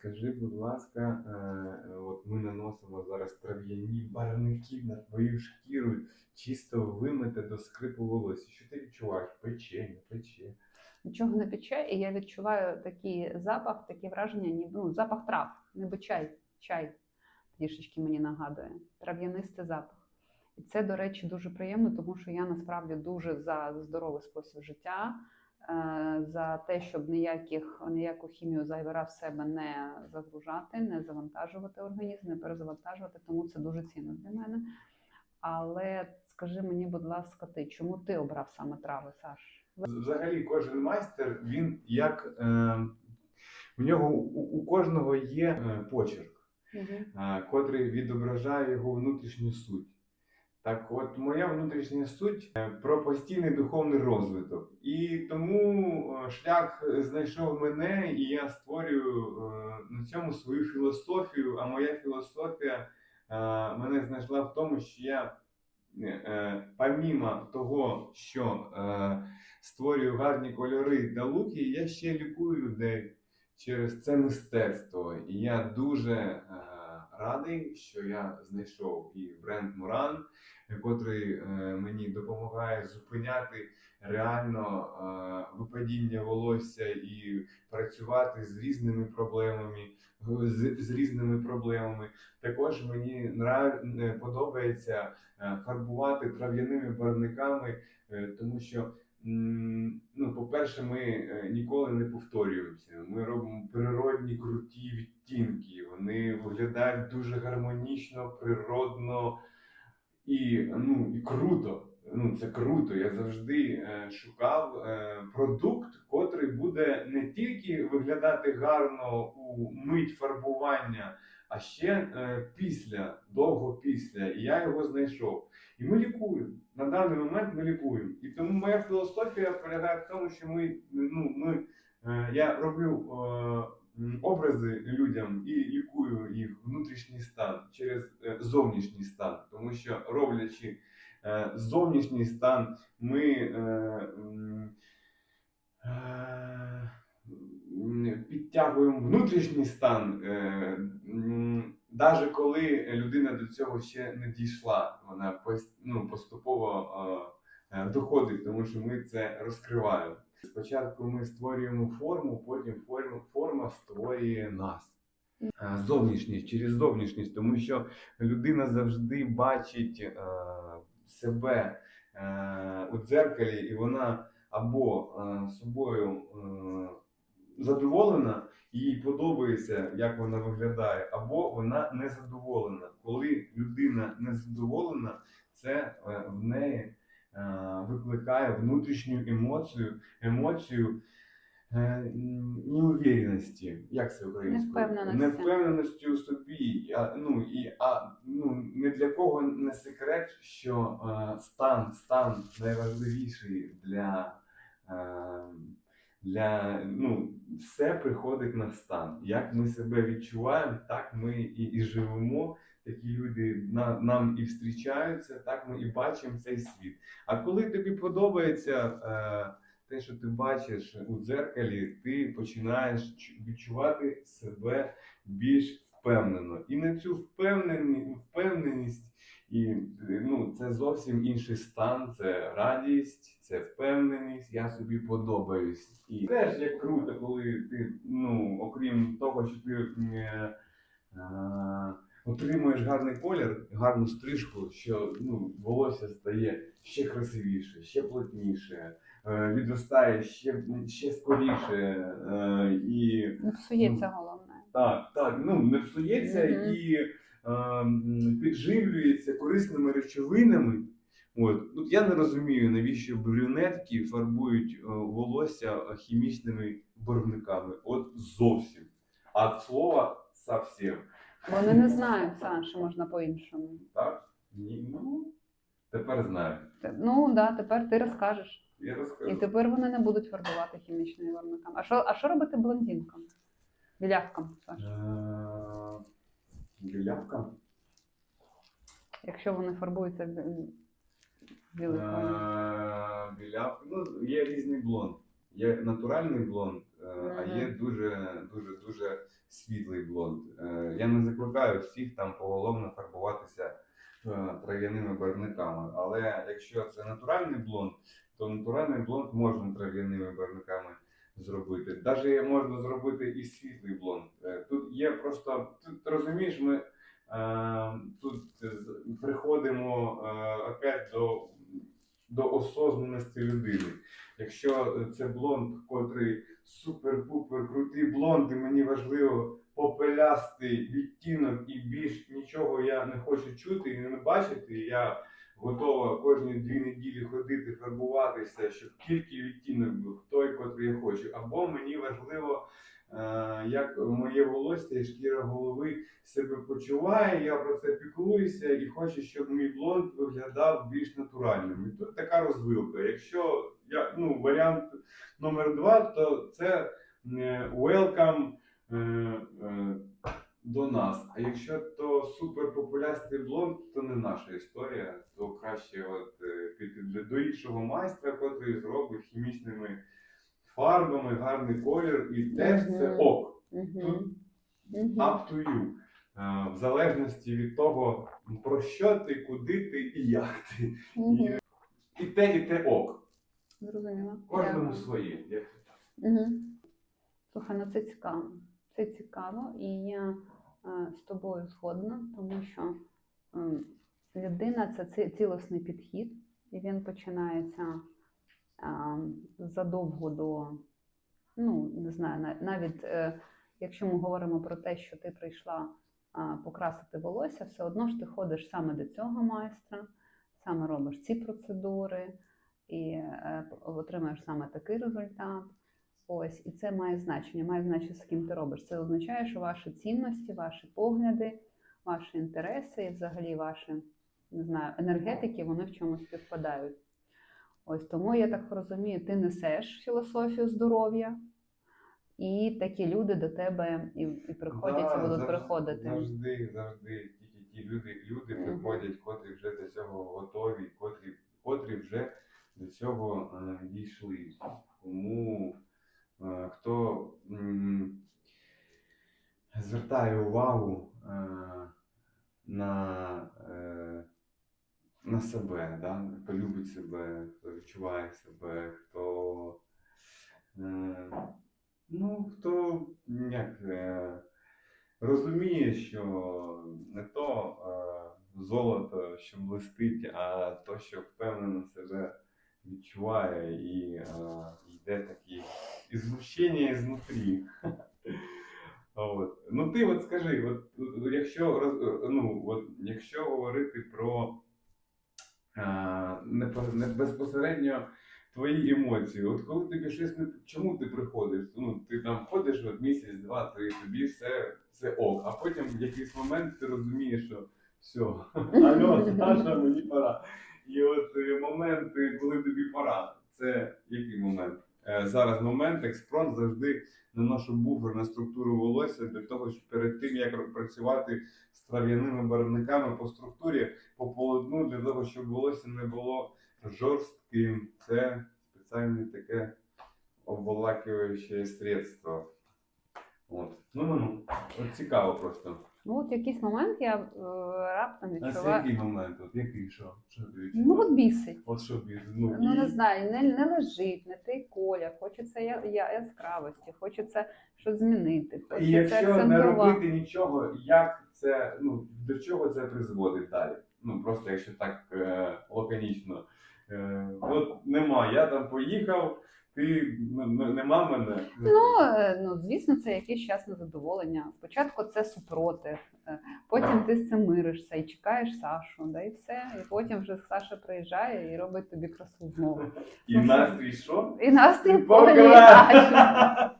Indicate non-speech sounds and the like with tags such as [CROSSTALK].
скажи, будь ласка, е, от ми наносимо зараз трав'яні барвники на твою шкіру, чисто вимите до скрипу волосся. Що ти відчуваєш? Пече, не пече. Нічого не пече, і я відчуваю такий запах, такі враження, ні, ну, запах трав, ніби чай, чай трішечки мені нагадує. Трав'янистий запах. І це, до речі, дуже приємно, тому що я насправді дуже за здоровий спосіб життя, за те, щоб ніяких, ніяку хімію зайвий раз в себе не загружати, не завантажувати організм, не перезавантажувати, тому це дуже цінно для мене. Але скажи мені, будь ласка, ти чому ти обрав саме трави, Саш? Взагалі, кожен майстер, він як е, в нього у, у кожного є е, почерк. е, котрий відображає його внутрішню суть. Так от, моя внутрішня суть е, про постійний духовний розвиток. І тому е, шлях знайшов мене, і я створюю е, на цьому свою філософію. А моя філософія е, мене знайшла в тому, що я, е, е, помімо того, що е, створюю гарні кольори та луки, я ще лікую людей через це мистецтво. І я дуже е, радий, що я знайшов і бренд Муран, котрий е, мені допомагає зупиняти реально е, випадіння волосся і працювати з різними проблемами. З, з різними проблемами. Також мені е, подобається фарбувати трав'яними барвниками, е, тому що Ну, по-перше, ми е, ніколи не повторюємося. Ми робимо природні круті відтінки. Вони виглядають дуже гармонічно, природно і, ну, і круто. Ну, це круто. Я завжди е, шукав е, продукт, котрий буде не тільки виглядати гарно у мить фарбування, а ще е, після, довго після. І я його знайшов. І ми лікуємо. На даний момент ми лікуємо. І тому моя філософія полягає в тому, що ми, ну, ми, е, я роблю е, образи людям і лікую їх внутрішній стан через е, зовнішній стан. Тому що роблячи е, зовнішній стан, ми е, е, підтягуємо внутрішній стан. Е, Навіть коли людина до цього ще не дійшла, вона ну, поступово е, е, доходить, тому що ми це розкриваємо. Спочатку ми створюємо форму, потім форма, форма створює нас. Е, Зовнішність через зовнішність, тому що людина завжди бачить е, себе е, у дзеркалі, і вона або е, собою е, задоволена, і їй подобається, як вона виглядає, або вона незадоволена. Коли людина незадоволена, це е, в неї е, викликає внутрішню емоцію, емоцію е, неуверенності. Як це українською? Невпевненості. У собі. А, ну, і, а, ну, не для кого не секрет, що е, стан, стан найважливіший для. Е, для ну, все приходить на стан. Як ми себе відчуваємо, так ми і, і живемо. Такі люди на, нам і зустрічаються, так ми і бачимо цей світ. А коли тобі подобається е, те, що ти бачиш у дзеркалі, ти починаєш відчувати себе більш впевнено. І на цю впевнені, впевненість, і е, ну, це зовсім інший стан, це радість, це впевненість, я собі подобаюсь. І теж як круто, коли ти, ну, окрім того, що ти е, е, отримуєш гарний колір, гарну стрижку, що ну, волосся стає ще красивіше, ще плотніше, е, відростає ще, ще скоріше. Е, і Не псується головне. так, так, ну не псується Мгм. і е, м, підживлюється корисними речовинами. От. Тут я не розумію, навіщо брюнетки фарбують е, волосся е, хімічними барвниками. От зовсім. А слова совсем. Вони не знають, Саш, що можна по-іншому. Так? Ні, ну, тепер знаю. Ну так, да, тепер ти розкажеш. Я І тепер вони не будуть фарбувати хімічними варниками. А що, а що робити блондинкам? Білявкам, Саш? Білявка. Якщо вони фарбуються білий. Е, Білявка. Ну, є різний блонд. Є натуральний блонд, е, а є дуже дуже дуже світлий блонд. Е, Я не закликаю всіх там поголовно фарбуватися трав'яними барвниками. Але якщо це натуральний блонд, то натуральний блонд можна трав'яними барвниками зробити. Навіть можна зробити і світлий блонд. Е, Тут є просто тут розумієш, ми е, тут приходимо е, опять до, до осознаності людини. Якщо це блонд, котрий супер-пупер крутий блонд, і мені важливо попелястий відтінок і більш нічого я не хочу чути і не бачити. Я готова кожні дві неділі ходити, фарбуватися, щоб тільки відтінок був хочу. Або мені важливо, е, як моє волосся і шкіра голови себе почуває, я про це піклуюся і хочу, щоб мій блонд виглядав більш натуральним. І тут така розвилка. Якщо я, ну, варіант номер два, то це е, welcome е, до нас. А якщо то суперпопулястий блонд, то не наша історія, то краще от, піти до- іншого майстра, котрий зробить хімічними фарбами гарний колір, і теж це ок. Мгм. Up to you. Е, В залежності від того, про що ти, куди ти і як ти. І те, і те ок. Зрозуміло. Кожному своє. Як Угу. Слухай, ну це цікаво. Це цікаво, і я е, з тобою згодна, тому що ем, людина це ці- цілісний підхід, і він починається задовго до, ну не знаю, навіть е, якщо ми говоримо про те, що ти прийшла покрасити волосся, все одно ж ти ходиш саме до цього майстра, саме робиш ці процедури і е, отримаєш саме такий результат. Ось, і це має значення. Має значення, з ким ти робиш. Це означає, що ваші цінності, ваші погляди, ваші інтереси і взагалі ваші не знаю, енергетики, вони в чомусь співпадають. Ось тому я так розумію, ти несеш філософію здоров'я, і такі люди до тебе і, і приходять, Да, і будуть завжди- приходити. Завжди, завжди тільки ті люди, люди Мгм. приходять, котрі вже до цього готові, котрі, котрі вже до цього е, дійшли. Тому е, хто м, звертає увагу е, на, на себе, да? хто любить себе, хто відчуває себе, хто. Е, Ну, хто як е, розуміє, що не то е, золото, що блистить, а то, що впевнено себе відчуває і йде такі ізлучення ізнутрі. [LAUGHS] От. Ну ти от скажи, от, якщо ну, от, якщо говорити про не, не безпосередньо твої емоції. От коли тобі щось не чому ти приходиш? Ну ти там ходиш от місяць, два, три, тобі все, все ок. А потім в якийсь момент ти розумієш, що все, [LAUGHS] алло, [LAUGHS] Саша, мені пора. І от е, моменти, коли тобі пора, це який момент? Е, Зараз момент, експронт завжди наношу буфер на структуру волосся для того, щоб перед тим як працювати трав'яними барвниками по структурі, по полотну, для того, щоб волосся не було жорстким. Це спеціальне таке обволакуюче средство. От. Ну, ну, ну. От цікаво просто. Ну, от якийсь момент я е, раптом А відчуваю. який момент? От який що? Що ти Ну, от бісить. От що бі- ну, Ну, і- не знаю, не, не лежить, не той колір, хочеться я, я, яскравості, хочеться щось змінити, І хочеться якщо не акцентувати. робити нічого, як це, ну, до чого це призводить далі? Ну, просто якщо так е, лаконічно. Е, от нема, я там поїхав, ти ну, нема мене. Ну, е, ну, звісно, це якийсь час незадоволення. Спочатку це супротив, е, потім ти з цим миришся і чекаєш Сашу, да і все. І потім вже Саша приїжджає і робить тобі красу знову. І настрій що? І настрій покраще.